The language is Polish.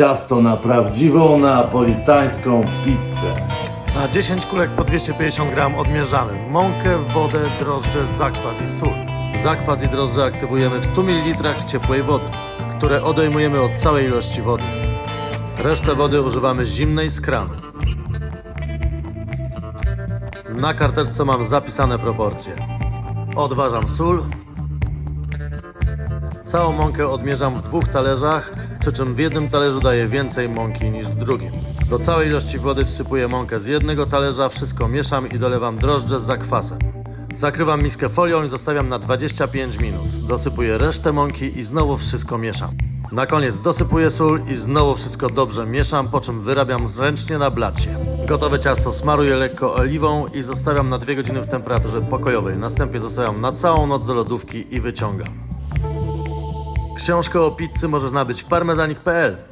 Ciasto na prawdziwą neapolitańską pizzę. Na 10 kulek po 250 gram odmierzamy mąkę, wodę, drożdże, zakwas i sól. Zakwas i drożdże aktywujemy w 100 ml ciepłej wody, które odejmujemy od całej ilości wody. Resztę wody używamy zimnej z kranu. Na karteczce mam zapisane proporcje. Odważam sól. Całą mąkę odmierzam w dwóch talerzach, przy czym w jednym talerzu daję więcej mąki niż w drugim. Do całej ilości wody wsypuję mąkę z jednego talerza, wszystko mieszam i dolewam drożdże z zakwasem. Zakrywam miskę folią i zostawiam na 25 minut. Dosypuję resztę mąki i znowu wszystko mieszam. Na koniec dosypuję sól i znowu wszystko dobrze mieszam, po czym wyrabiam ręcznie na blacie. Gotowe ciasto smaruję lekko oliwą i zostawiam na 2 godziny w temperaturze pokojowej. Następnie zostawiam na całą noc do lodówki i wyciągam. Książkę o pizzy możesz nabyć w parmezanik.pl.